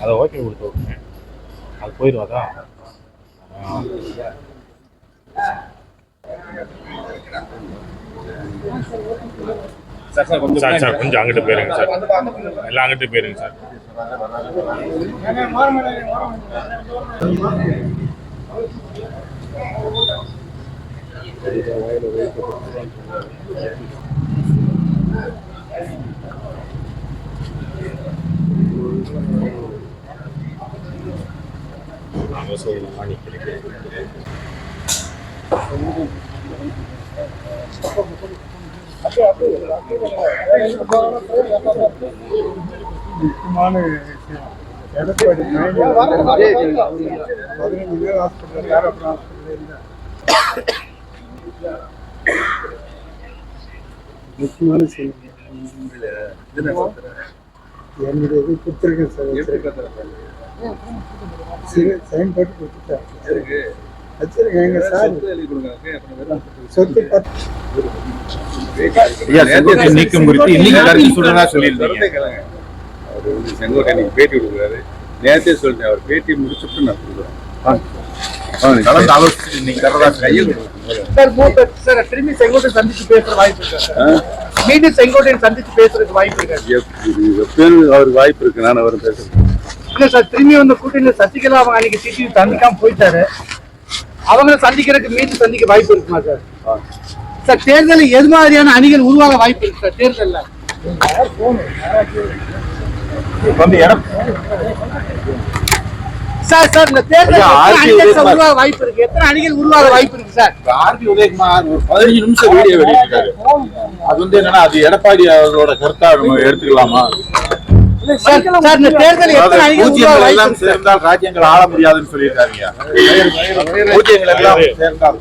அதை ஓகே கொடுத்து விட்டுருங்க அது போயிடும் அதான் சார் சார் கொஞ்சம் சார் சார் கொஞ்சம் அங்கிட்டு போயிருங்க சார் எல்லாம் அங்கிட்டு போயிருங்க சார் நாங்கள் சொல்லலாம் மாணிக்கிறேன் முக்கியமான விஷயம் எடப்பாடி பதினஞ்சு பேர் ஹாஸ்பிட்டல் யாரும் ஹாஸ்பிட்டல் இல்லை முக்கியமான செய்தி என்னுடைய இது கொடுத்துருக்கேன் சார் சைன் போட்டு கொடுத்துட்டேன் வச்சிருக்கேன் எங்க சார். சொத்து பத்து நீக்கம் குறித்து இன்னைக்கு கருத்து சொல்றதா சொல்லியிருந்தீங்க. அவர் வந்து செங்கோட்டை இன்னைக்கு பேட்டி கொடுக்குறாரு. நேரத்தே சொல்லிட்டேன் அவர் பேட்டி முடிச்சுட்டு நான் கொடுக்குறேன். மீண்டும் செங்கோட்டையன் சந்திச்சு பேசுறதுக்கு வாய்ப்பு இருக்கா? அவருக்கு வாய்ப்பு இருக்கு நான் அவரும் பேசுறேன். இல்ல சார் திரும்பி வந்த கூட்டணியில சசிகலா அவங்க அன்னைக்கு சிட்டி சந்திக்காம போயிட்டாரு. அவங்கள சந்திக்கிறதுக்கு மீண்டும் சந்திக்க வாய்ப்பு இருக்குமா சார்? சார் தேர்தலில் எது மாதிரியான அணிகள் உருவாக வாய்ப்பு இருக்கு சார் தேர்தல்ல? சார் சார் இந்த தேர்தல் வாய்ப்பு இருக்கு? எத்தனை அணிகள் உருவாக வாய்ப்பு இருக்கு சார்? ஆர்பி உதயகுமார் ஒரு பதினஞ்சு நிமிஷம் வீடியோ வெளியிட்டாரு அது வந்து என்னன்னா அது எடப்பாடி அவரோட கருத்தா எடுத்துக்கலாமா? எல்லாம் சார் சேர்ந்தால் ராஜ்யங்கள் ஆள முடியாதுன்னு சொல்லியிருக்காங்க பூஜ்யங்கள் எல்லாம் சேர்ந்தால்